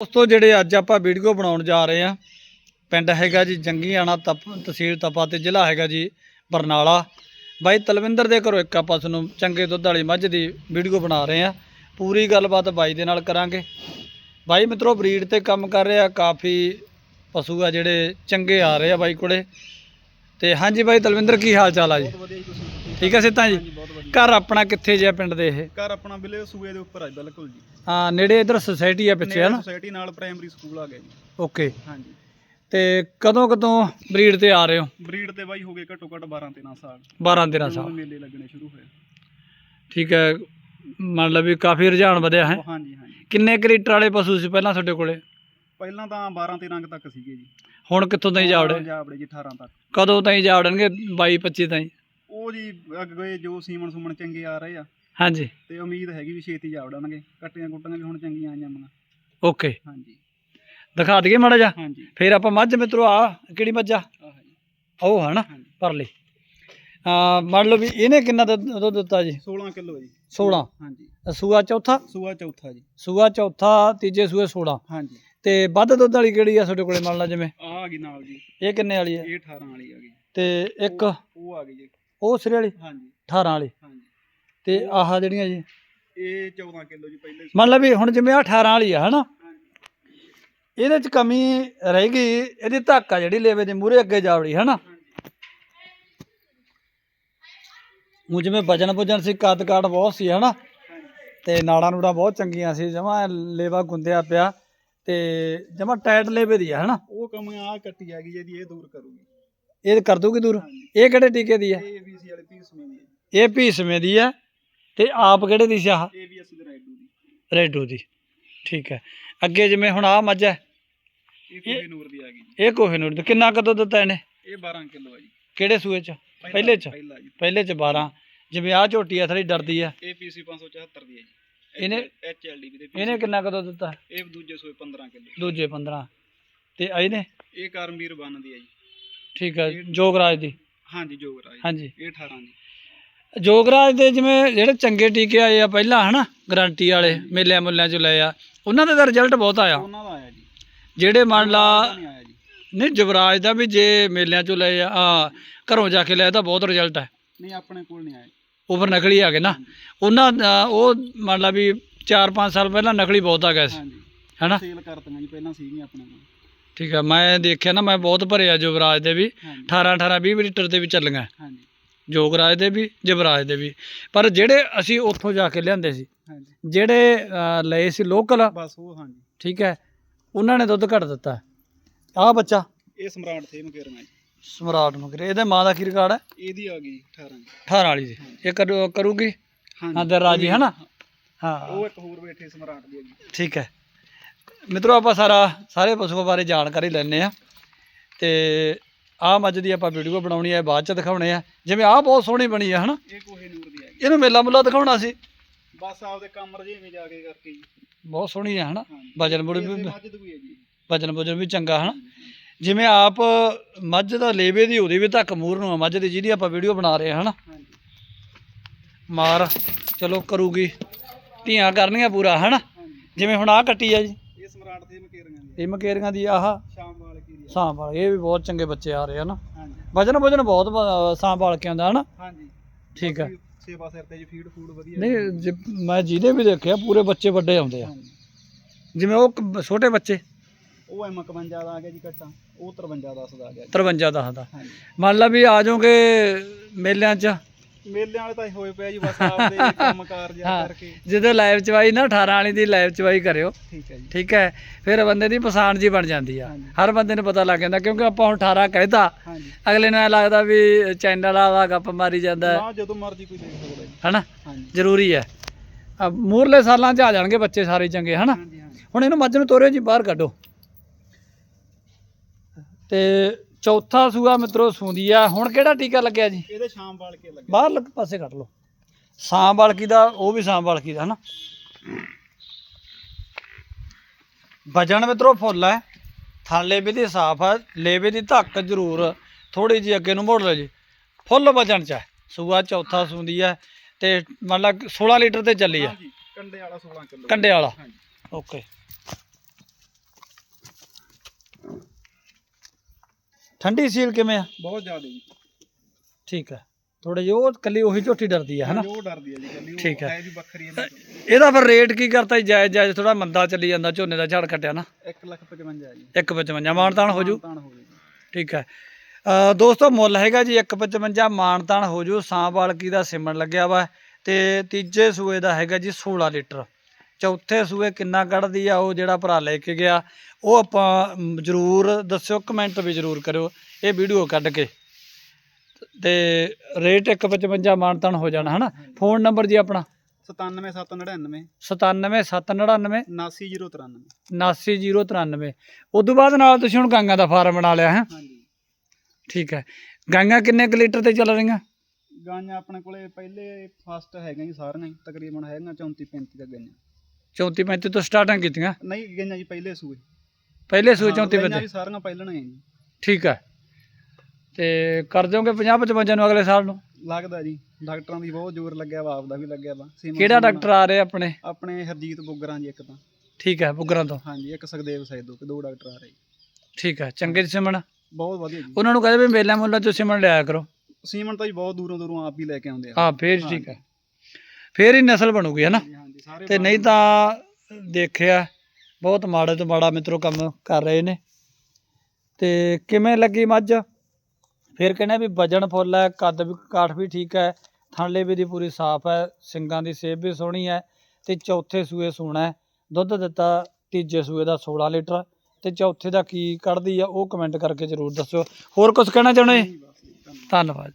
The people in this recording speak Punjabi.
ਦੋਸਤੋ ਜਿਹੜੇ ਅੱਜ ਆਪਾਂ ਵੀਡੀਓ ਬਣਾਉਣ ਜਾ ਰਹੇ ਆ ਪਿੰਡ ਹੈਗਾ ਜੀ ਜੰਗੀਆਣਾ ਤਪ ਤਹਿਸੀਲ ਤਪਾ ਤੇ ਜ਼ਿਲ੍ਹਾ ਹੈਗਾ ਜੀ ਬਰਨਾਲਾ। ਬਾਈ ਤਲਵਿੰਦਰ ਦੇ ਘਰੋਂ ਇੱਕ ਆਪਾਂ ਤੁਹਾਨੂੰ ਚੰਗੇ ਦੁੱਧ ਵਾਲੀ ਮੱਝ ਦੀ ਵੀਡੀਓ ਬਣਾ ਰਹੇ ਆ ਪੂਰੀ ਗੱਲਬਾਤ ਬਾਈ ਦੇ ਨਾਲ ਕਰਾਂਗੇ। ਬਾਈ ਮਿੱਤਰੋ ਬਰੀਡ ਤੇ ਕੰਮ ਕਰ ਰਿਹਾ ਕਾਫੀ ਪਸ਼ੂ ਆ ਜਿਹੜੇ ਚੰਗੇ ਆ ਰਹੇ ਆ ਬਾਈ ਕੋਲੇ। ਤੇ ਹਾਂਜੀ ਬਾਈ ਤਲਵਿੰਦਰ ਕੀ ਹਾਲ ਚਾਲ ਆ ਜੀ? ਠੀਕ ਹੈ ਸਿੱਧਾ ਜੀ? ਘਰ ਆਪਣਾ ਕਿੱਥੇ ਜੇ ਪਿੰਡ ਦੇ ਇਹ? ਘਰ ਆਪਣਾ ਬਿਲੇ ਸੂਏ ਦੇ ਉੱਪਰ ਆ ਜੀ, ਬਿਲਕੁਲ ਜੀ। ਹਾਂ ਨੇੜੇ ਇਧਰ ਸੁਸਾਇਟੀ ਆ ਪਿੱਛੇ ਹੈ ਨਾ ਸੋਸਾਇਟੀ ਨਾਲ ਪ੍ਰਾਇਮਰੀ ਸਕੂਲ ਆ ਗਿਆ ਜੀ। ਓਕੇ ਹਾਂਜੀ। ਤੇ ਕਦੋਂ ਕਦੋਂ ਬਰੀਡ ਤੇ ਆ ਰਹੇ ਹੋ? ਬਰੀਡ ਤੇ ਬਾਈ ਹੋ ਗਏ ਘੱਟੋ ਘੱਟ 12 13 ਸਾਲ। 12 13 ਜਦੋਂ ਸਾਲ। ਮੇਲੇ ਲੱਗਣੇ ਸ਼ੁਰੂ ਹੋਏ। ਠੀਕ ਹੈ ਮੰਨ ਲਓ ਵੀ ਕਾਫੀ ਰੁਝਾਨ ਵਧਿਆ ਹੈ? ਹਾਂਜੀ ਹਾਂਜੀ। ਕਿੰਨੇ ਕੁ ਲੀਟਰ ਵਾਲੇ ਪਸ਼ੂ ਸੀ ਪਹਿਲਾਂ ਤੁਹਾਡੇ ਕੋਲੇ? ਪਹਿਲਾਂ ਤਾਂ 12 13 ਕੁ ਤੱਕ ਸੀਗੇ ਜੀ। ਹੁਣ ਕਿੱਥੋਂ ਤਾਈਂ ਜਾਵੜੇ? ਜਾਵੜੇ ਜੀ 18 ਤੱਕ। ਕਦੋਂ ਤਾਈਂ ਜਾਵੜਨਗੇ? 22 25 ਤਾਈਂ? ਉਹ ਜੀ ਅੱਗੇ ਜੋ ਸੀਮਨ ਸੁਮਨ ਚੰਗੇ ਆ ਰਹੇ ਆ। ਹਾਂਜੀ। ਤੇ ਉਮੀਦ ਹੈਗੀ ਵੀ ਛੇਤੀ ਜਾਵੜਨਗੇ ਕੱਟੀਆਂ ਕੁੱਟੀਆਂ ਵੀ ਹੁਣ ਚੰਗੀਆਂ ਆ ਜਾਣਗੀਆਂ ਓਕੇ। ਹਾਂਜੀ। ਦਿਖਾ ਦਈਏ ਮਾੜਾ ਜਾ ਹਾਂਜੀ। ਫਿਰ ਆਪਾਂ ਮੱਝ ਮਿੱਤਰੋ ਆ ਕਿਹੜੀ ਮੱਝ ਆ? ਆਹ ਜੀ। ਉਹ ਹੈ ਨਾ ਹਾਂਜੀ। ਪਰਲੀ। ਆ ਮੰਨ ਲਓ ਵੀ ਇਹਨੇ ਕਿੰਨਾ ਦੁੱਧ ਦੁੱਧ ਦਿੱਤਾ ਜੀ? 16 ਕਿਲੋ ਜੀ। 16 ਹਾਂਜੀ। ਸੂਆ ਚੌਥਾ? ਸੂਆ ਚੌਥਾ ਜੀ। ਸੂਆ ਚੌਥਾ ਤੀਜੇ ਸੂਏ 16 ਹਾਂਜੀ। ਤੇ ਵੱਧ ਦੁੱਧ ਵਾਲੀ ਕਿਹੜੀ ਆ ਤੁਹਾਡੇ ਕੋਲੇ ਮੰਨ ਲਾ ਜਿਵੇਂ? ਆ ਆ ਗਈ ਨਾਲ ਜੀ। ਇਹ ਕਿੰਨੇ ਵਾਲੀ ਹੈ ਇਹ 18 ਵਾਲੀ ਆ ਗਈ। ਤੇ ਇੱਕ? ਉਹ ਆ ਗਈ ਜੀ। ਉਹ ਸਿਰੇ ਵਾਲੀ? ਹਾਂਜੀ। 18 ਵਾਲੀ। ਹਾਂਜੀ। ਤੇ ਆਹ ਜਿਹੜੀਆਂ ਜੀ? ਇਹ 14 ਕਿਲੋ ਜੀ ਪਹਿਲੇ ਮੰਨ ਲਾ ਵੀ ਹੁਣ ਜਿਵੇਂ ਆਹ 18 ਵਾਲੀ ਆ ਹਨਾ? ਇਹਦੇ ਚ ਕਮੀ ਰਹਿ ਗਈ ਇਹਦੀ ਧਾਕਾ ਜਿਹੜੀ ਲੇਵੇ ਦੇ ਮੂਰੇ ਅੱਗੇ ਜਾਵੜੀ ਹਨਾ? ਉਹ ਜਿਵੇਂ ਵਜਨ ਵਜਨ ਸੀ ਕੱਦ ਕਾਠ ਬਹੁਤ ਸੀ ਹਨਾ? ਤੇ ਨਾੜਾਂ ਨੂੜਾਂ ਬਹੁਤ ਚੰਗੀਆਂ ਸੀ ਜਮਾ ਲੇਵਾ ਗੁੰਦਿਆ ਪਿਆ ਤੇ ਜਮਾ ਟਾਈਟ ਲੇਵੇ ਦੀ ਆ ਹਨਾ? ਉਹ ਕੰਮ ਆ ਕੱਟੀ ਆ ਗਈ ਜਿਹਦੀ ਇਹ ਦੂਰ ਕਰੂਗੀ। ਇਹ ਕਰ ਦੂਗੀ ਦੂਰ? ਇਹ ਕਿਹੜੇ ਟੀਕੇ ਦੀ ਇਹ ਵੀਸੀ ਵਾਲੇ ਪੀਸ ਮੇਂ ਦੀ ਇਹ ਦੀ ਆ। ਤੇ ਆਪ ਕਿਹੜੇ ਦੀ ਸੀ ਆਹ? ਦੀ। ਰੈਡੂ ਦੀ। ਠੀਕ ਹੈ ਅੱਗੇ ਜਿਵੇਂ ਹੁਣ ਆ ਮੱਝ ਹੈ ਇਹ ਕੋਹੇ ਨੂਰ ਦੀ ਆ ਗਈ ਜੀ। ਇਹ ਕੋਹਿਨੂਰ ਦੀ। ਕਿੰਨਾ ਕਦੋਂ ਦਿੱਤਾ ਇਹਨੇ? ਇਹ 12 ਕਿਲੋ ਆ ਜੀ। ਕਿਹੜੇ ਸੂਏ ਚ? ਪਹਿਲੇ ਚ? ਪਹਿਲਾ ਚ 12 ਜਿਵੇਂ ਆ ਝੋਟੀ ਆ ਥੋੜੀ ਡਰਦੀ ਆ। ਇਹ ਪੀਸੀ 574 ਦੀ ਹੈ ਜੀ। ਇਹਨੇ ਐਚਐਲਡੀ ਵੀ ਦੇ ਇਹਨੇ ਕਿੰਨਾ ਕਦੋਂ ਦਿੱਤਾ? ਇਹ ਦੂਜੇ ਸੋਏ 15 ਕਿਲੋ। ਦੂਜੇ 15 ਤੇ ਇਹਨੇ? ਇਹ ਕਰਮਵੀਰ ਬੰਨ ਦੀ ਹੈ ਜੀ। ਠੀਕ ਹੈ ਜੋਗਰਾਜ ਦੀ। ਹਾਂਜੀ ਜੋਗਰਾਜ। ਹਾਂਜੀ। ਇਹ 18 ਦੀ ਜੋਗਰਾਜ ਦੇ ਜਿਵੇਂ ਜਿਹੜੇ ਚੰਗੇ ਟੀਕੇ ਆਏ ਆ ਪਹਿਲਾਂ ਹਨਾ ਗਾਰੰਟੀ ਵਾਲੇ ਮੇਲਿਆਂ ਮੁੱਲਿਆਂ ਚ ਲਏ ਆ ਉਹਨਾਂ ਦਾ ਰਿਜ਼ਲਟ ਬਹੁਤ ਆਇਆ। ਉਹਨਾਂ ਦਾ ਆਇਆ ਜੀ। ਜਿਹੜੇ ਮੰਨ ਲਾ ਨਹੀਂ ਜਵਰਾਜ ਦਾ ਵੀ ਜੇ ਮੇਲਿਆਂ ਚੋਂ ਲਏ ਆ ਘਰੋਂ ਜਾ ਕੇ ਲਿਆ ਤਾਂ ਬਹੁਤ ਰਿਜ਼ਲਟ ਹੈ ਨਹੀਂ ਆਪਣੇ ਕੋਲ ਨਹੀਂ ਆਇਆ ਉਹ ਫਿਰ ਨਕਲੀ ਆ ਗਏ ਨਾ। ਉਹਨਾਂ ਉਹ ਮੰਨ ਲਾ ਵੀ 4-5 ਸਾਲ ਪਹਿਲਾਂ ਨਕਲੀ ਬਹੁਤ ਆ ਗਏ ਸੀ। ਹਾਂਜੀ। ਹੈਨਾ? ਸੇਲ ਕਰਤੀਆਂ ਜੀ ਪਹਿਲਾਂ ਸੀਗੀਆਂ ਆਪਣੇ ਕੋਲ। ਠੀਕ ਹੈ ਮੈਂ ਦੇਖਿਆ ਨਾ ਮੈਂ ਬਹੁਤ ਭਰਿਆ ਜਵਰਾਜ ਦੇ ਵੀ। ਹਾਂਜੀ। 18 18 20 ਲੀਟਰ ਦੇ ਵੀ ਚੱਲੀਆਂ। ਹਾਂਜੀ। ਜੋਗਰਾਜ ਦੇ ਵੀ ਜਵਰਾਜ ਦੇ ਵੀ। ਪਰ ਜਿਹੜੇ ਅਸੀਂ ਉੱਥੋਂ ਜਾ ਕੇ ਲਿਆਂਦੇ ਸੀ ਹਾਂਜੀ। ਜਿਹੜੇ ਅ, ਲਏ ਸੀ ਲੋਕਲ ਬਸ ਉਹ ਹਾਂਜੀ। ਠੀਕ ਹੈ ਉਹਨਾਂ ਨੇ ਦੁੱਧ ਘੱਟ ਦਿੱਤਾ। ਆਹ ਬੱਚਾ। ਇਹ ਸਮਰਾਟ ਥੇ ਜੀ ਸਮਰਾਟ ਮਗਰੇ ਇਹਦੇ ਮਾਂ ਦਾ ਕੀ ਰਿਕਾਰਡ ਹੈ? ਇਹਦੀ ਆ ਗਈ 18 ਜੀ 18 ਵਾਲੀ ਦੀ। ਇਹ ਕਰੂ ਕਰੂਗੀ? ਹਾਂ ਤੇ ਰਾਜੀ ਹੈ ਨਾ? ਹਾਂ। ਉਹ ਇੱਕ ਹੋਰ ਬੈਠੇ ਸਮਰਾਟ ਦੀ ਆ ਠੀਕ ਹੈ। ਮਿੱਤਰੋ ਆਪਾਂ ਸਾਰਾ ਸਾਰੇ ਪਸ਼ੂਆਂ ਬਾਰੇ ਜਾਣਕਾਰੀ ਲੈਣੇ ਆ ਤੇ ਆਹ ਮੱਝ ਦੀ ਆਪਾਂ ਵੀਡੀਓ ਬਣਾਉਣੀ ਹੈ ਬਾਅਦ ਚ ਦਿਖਾਉਣੇ ਆ। ਜਿਵੇਂ ਆਹ ਬਹੁਤ ਸੋਹਣੀ ਬਣੀ ਆ ਹਨਾ? ਇਹ ਕੋਹੇ ਨੂਰ ਦੀ ਆ ਗਈ ਇਹਨੂੰ ਮੇਲਾ ਮੁੱਲਾ ਦਿਖਾਉਣਾ ਸੀ। ਬਸ ਆਪਦੇ ਕੰਮ ਰਜੇਵੇਂ ਜਾ ਕੇ ਕਰਕੇ ਜੀ। ਬਹੁਤ ਸੋਹਣੀ ਆ ਹਨਾ? ਹਾਂਜੀ। ਵਜਨ ਬੁੜ ਵੀ ਇਸੇ ਮੱਝ ਦੂਈ ਹੈ ਜੀ। ਵਜਨ ਵਜਨ ਵੀ ਚੰਗਾ ਹਨਾ? ਜਿਵੇਂ ਆਪ ਮੱਝ ਦਾ ਲੇਵੇ ਦੀ ਉਹਦੀ ਵੀ ਧੱਕ ਮੂਰ ਨੂੰ ਆ ਮੱਝ ਦੀ ਜਿਹਦੀ ਆਪਾਂ ਵੀਡੀਓ ਬਣਾ ਰਹੇ ਆ ਹਨਾ? ਹਾਂਜੀ। ਮਾਰ ਚਲੋ ਕਰੂਗੀ। ਧੀਆਂ ਕਰਨੀਆਂ ਪੂਰਾ ਹਨਾ? ਹਾਂਜੀ। ਜਿਵੇਂ ਹੁਣ ਆਹ ਕੱਟੀ ਆ ਜੀ। ਮਕੇਰੀਆਂ ਦੀ ਇਹ ਮਕੇਰੀਆਂ ਦੀ ਆਹ ਸ਼ਾਮ ਵਾਲ ਕੀ ਦੀ ਆ। ਸਾਂਭ ਵਾਲੇ ਇਹ ਵੀ ਬਹੁਤ ਚੰਗੇ ਬੱਚੇ ਆ ਰਹੇ ਹਨਾ ਹਾਂਜੀ। ਵਜਨ ਵਜਨ ਬਹੁਤ ਬ- ਸਾਂਭ ਵਾਲ ਕੇ ਆਉਂਦਾ ਹਨਾ? ਹਾਂਜੀ। ਠੀਕ ਹੈ ਸੇਵਾ ਸਿਰ ਤੇ ਜੀ ਫੀਡ ਫੂਡ ਵਧੀਆ। ਨਹੀਂ ਜੇ- ਮੈਂ ਜਿਹਦੇ ਵੀ ਦੇਖਿਆ ਪੂਰੇ ਬੱਚੇ ਵੱਡੇ ਆਉਂਦੇ ਆ। ਹਾਂਜੀ। ਜਿਵੇਂ ਉਹ ਕ- ਛੋਟੇ ਬੱਚੇ। ਉਹ ਐਮ 51 ਦਾ ਆ ਗਿਆ ਜੀ ਕੱਟਾ ਉਹ 53 10 ਦਾ ਆ ਗਿਆ ਜੀ। 53 ਦੱਸਦਾ ਹਾਂਜੀ। ਮੰਨ ਲਾ ਵੀ ਆ ਜਾਓਗੇ ਮੇਲਿਆਂ 'ਚ ਮੇਲਿਆਂ ਵਾਲੇ ਤਾਂ ਹੋਏ ਪਿਆ ਜੀ ਬਸ ਆਪਦੇ ਕੰਮਕਾਰ ਜਿਹਾ ਹਾਂ। ਕਰਕੇ। ਜਦੋਂ ਲਾਈਵ ਚਵਾਈ ਨਾ 18 ਵਾਲੀ ਦੀ ਲਾਈਵ ਚਵਾਈ ਕਰਿਓ। ਠੀਕ ਹੈ ਜੀ। ਠੀਕ ਹੈ। ਫਿਰ ਬੰਦੇ ਦੀ ਪਛਾਣ ਜੀ ਬਣ ਜਾਂਦੀ ਆ। ਹਾਂਜੀ। ਹਰ ਬੰਦੇ ਨੂੰ ਪਤਾ ਲੱਗ ਜਾਂਦਾ ਕਿਉਂਕਿ ਆਪਾਂ ਹੁਣ 18 ਕਹਿਤਾ। ਹਾਂਜੀ। ਅਗਲੇ ਨੂੰ ਐਂ ਲੱਗਦਾ ਵੀ ਚੈਨਲ ਵਾਲਾ ਗੱਪ ਮਾਰੀ ਜਾਂਦਾ। ਹੈ, ਨਾ ਜਦੋਂ ਮਰਜ਼ੀ ਕੋਈ ਦੇਖ ਸਕਦਾ ਜੀ। ਹਨਾ? ਹਾਂਜੀ। ਜ਼ਰੂਰੀ ਹੈ। ਆ ਮੂਰਲੇ ਸਾਲਾਂ 'ਚ ਆ ਜਾਣਗੇ ਬੱਚੇ ਸਾਰੇ ਚੰਗੇ ਹਨਾ? ਹਾਂਜੀ ਹਾਂਜੀ। ਹੁਣ ਇਹਨੂੰ ਮੱਝ ਨੂੰ ਤੋਰਿਓ ਜੀ ਬਾਹਰ ਕੱਢੋ। ਤੇ ਚੌਥਾ ਸੂਆ ਮਿੱਤਰੋ ਸੂੰਦੀ ਆ। ਹੁਣ ਕਿਹੜਾ ਟੀਕਾ ਲੱਗਿਆ ਜੀ? ਇਹਦੇ ਸ਼ਾਮ ਵਾਲ ਕੇ ਲੱਗੇ ਬਾਹਰ ਲੱਗ ਪਾਸੇ ਕੱਢ ਲਓ। ਸਾਂਭ ਬਾਲਕੀ ਦਾ ਉਹ ਵੀ ਸਾਂਭ ਬਾਲਕੀ ਦਾ ਹਨਾ? ਵਜਣ ਮਿੱਤਰੋ ਫੁੱਲ ਹੈ ਥਾਲੇ ਵੀ ਦੀ ਸਾਫ਼ ਹੈ ਲੇਵੇ ਦੀ ਧੱਕ ਜ਼ਰੂਰ। ਥੋੜੀ ਜੀ ਅੱਗੇ ਨੂੰ ਮੋੜ ਲਓ ਜੀ। ਫੁੱਲ ਵਜਣ ਚ ਹੈ ਸੂਆ ਚੌਥਾ ਸੂੰਦੀ ਹੈ ਤੇ ਮੰਨ ਲਾ 16 ਲੀਟਰ ਤੇ ਚੱਲੀ ਆ। ਕੰਡੇ ਵਾਲਾ 16 ਕਿਲੋ। ਕੰਡੇ ਵਾਲਾ। ਓਕੇ। ਠੰਡੀ ਸੀਲ ਕਿਵੇਂ ਆ? ਬਹੁਤ ਜ਼ਿਆਦਾ ਜੀ। ਠੀਕ ਹੈ ਥੋੜੇ ਜਿਹਾ ਉਹ ਕੱਲੀ ਉਹੀ ਝੋਟੀ ਡਰਦੀ ਆ ਹਨਾ? ਉਹ ਡਰਦੀ ਹੈ ਜੀ ਕੱਲੀ ਉਹ ਠੀਕ ਹੈ। ਹੈ ਵੀ ਵੱਖਰੀ ਇਹਨਾਂ ਤੋਂ ਇਹਦਾ ਫਿਰ ਰੇਟ ਕੀ ਕਰਤਾ ਜੀ? ਜਾਇਜ਼ ਜਾਇਜ਼ ਥੋੜਾ ਮੰਦਾ ਚੱਲੀ ਜਾਂਦਾ ਝੋਨੇ ਦਾ ਝਾੜ ਕੱਟਿਆ ਨਾ। 1 ਲੱਖ 55 ਹੈ ਜੀ 155 ਮਾਨਤਾਨ ਹੋ ਜੂ? ਤਾਣ ਹੋ ਗਈ ਜੀ। ਠੀਕ ਹੈ ਅ, ਦੋਸਤੋ ਮੁੱਲ ਹੈਗਾ ਜੀ 155 ਮਾਨਤਾਨ ਹੋ ਜੂ। ਸਾਂਵਾਲਕੀ ਦਾ ਸਿਮਣ ਲੱਗਿਆ ਵਾ ਤੇ ਤੀਜੇ ਸੂਏ ਦਾ ਹੈਗਾ ਜੀ 16 ਲੀਟਰ। ਚੌਥੇ ਸੂਏ ਕਿੰਨਾ ਕੱਢਦੀ ਆ ਉਹ ਜਿਹੜਾ ਭਰਾ ਲੈ ਕੇ ਗਿਆ ਉਹ ਆਪਾਂ ਜ਼ਰੂਰ ਦੱਸਿਓ ਕਮੈਂਟ ਵੀ ਜ਼ਰੂਰ ਕਰਿਓ ਇਹ ਵੀਡੀਓ ਕੱਢ ਕੇ। ਤੇ ਰੇਟ 155 ਮਾਨਤਾਨ ਹੋ ਜਾਣਾ ਹਨਾ? ਫੋਨ ਨੰਬਰ ਜੀ ਆਪਣਾ? 97799 97799 79093 79093 ਉਦੋਂ ਬਾਅਦ ਨਾਲ ਤੁਸੀਂ ਹੁਣ ਗਾਂਗਾ ਦਾ ਫਾਰਮ ਬਣਾ ਲਿਆ ਹੈ? ਠੀਕ ਹੈ। ਗਾਂਗਾ ਕਿੰਨੇ ਕੁ ਲੀਟਰ ਤੇ ਚੱਲ ਰਹੀਆਂ? ਗਾਈਆਂ ਆਪਣੇ ਕੋਲੇ ਪਹਿਲੇ ਫਸਟ ਹੈਗੀਆਂ ਜੀ ਸਾਰੀਆਂ ਤਕਰੀਬਨ ਹੈਗੀਆਂ 34 35 ਤੱਕ ਗਾਈਆਂ। 34 35 ਤੋਂ ਸਟਾਰਟਿੰਗ ਕੀਤੀਆਂ। ਨਹੀਂ ਗਈਆਂ ਜੀ ਪਹਿਲੇ ਸੂਏ। ਪਹਿਲੇ ਸੂਏ ਹਾਂ, 34 ਗਾਈਆਂ 35 ਵੀ ਸਾਰੀਆਂ ਪਹਿਲਣ ਹੈ ਜੀ। ਠੀਕ ਹੈ ਤੇ ਕਰ ਦਿਓਗੇ 50 55 ਨੂੰ ਅਗਲੇ ਸਾਲ ਨੂੰ? ਲੱਗਦਾ ਜੀ ਡਾਕਟਰਾਂ ਦੀ ਬਹੁਤ ਜ਼ੋਰ ਲੱਗਿਆ ਵਾ ਆਪਦਾ ਵੀ ਲੱਗਿਆ ਵਾ। ਕਿਹੜਾ ਡਾਕਟਰ ਆ ਰਹੇ ਆਪਣੇ? ਆਪਣੇ ਹਰਜੀਤ ਬੁੱਗਰਾਂ ਜੀ ਇੱਕ ਤਾਂ। ਠੀਕ ਹੈ ਬੁਗਰਾਂ ਤੋਂ। ਹਾਂਜੀ ਇੱਕ ਸੁਖਦੇਵ ਸੈਦੋ ਦੋ ਡਾਕਟਰ ਆ ਰਹੇ। ਜੀ। ਠੀਕ ਹੈ ਚੰਗੇ ਸਿਮਣ ਬਹੁਤ ਵਧੀਆ ਜੀ। ਉਹਨਾਂ ਨੂੰ ਕਹਿੰਦੇ ਵੀ ਮੇਲਾ ਮੁੱਲਾ ਚ ਸਿਮਣ ਲਿਆ ਕਰੋ। ਸੀਮਨ ਤਾਂ ਜੀ ਬਹੁਤ ਦੂਰੋਂ ਦੂਰੋਂ ਆਪ ਹੀ ਲੈ ਕੇ ਆਉਂਦੇ ਆ। ਹਾਂ ਫੇਰ ਠੀਕ ਹੈ ਫੇਰ ਹੀ ਨਸਲ ਬਣੂਗੀ ਹਾਂਜੀ ਸਾਰੇ ਤੇ ਨਹੀਂ ਤਾਂ ਦੇਖਿਆ ਬਹੁਤ ਮਾੜੇ ਤੋਂ ਮਾੜਾ ਮਿੱਤਰੋ ਕੰਮ ਕਰ ਰਹੇ ਨੇ। ਤੇ ਕਿਵੇਂ ਲੱਗੀ ਮੱਝ? ਫਿਰ ਕਹਿੰਦੇ ਵੀ ਵਜਨ ਫੁੱਲ ਹੈ ਕੱਦ ਵੀ ਕਾਠ ਵੀ ਠੀਕ ਹੈ ਥਣਲੇ ਵੀ ਦੀ ਪੂਰੀ ਸਾਫ਼ ਹੈ ਸਿੰਗਾਂ ਦੀ ਸੇਬ ਵੀ ਸੋਹਣੀ ਹੈ ਤੇ ਚੌਥੇ ਸੂਏ ਸੋਹਣਾ ਹੈ। ਦੁੱਧ ਦਿੱਤਾ ਤੀਜੇ ਸੂਏ ਦਾ 16 ਲੀਟਰ। ਤੇ ਚੌਥੇ ਦਾ ਕੀ ਕੱਢਦੀ ਆ ਉਹ ਕਮੈਂਟ ਕਰਕੇ ਜਰੂਰ ਦੱਸਿਓ। ਹੋਰ ਕੁਝ ਕਹਿਣਾ ਚਾਹੁੰਦੇ ਧੰਨਵਾਦ।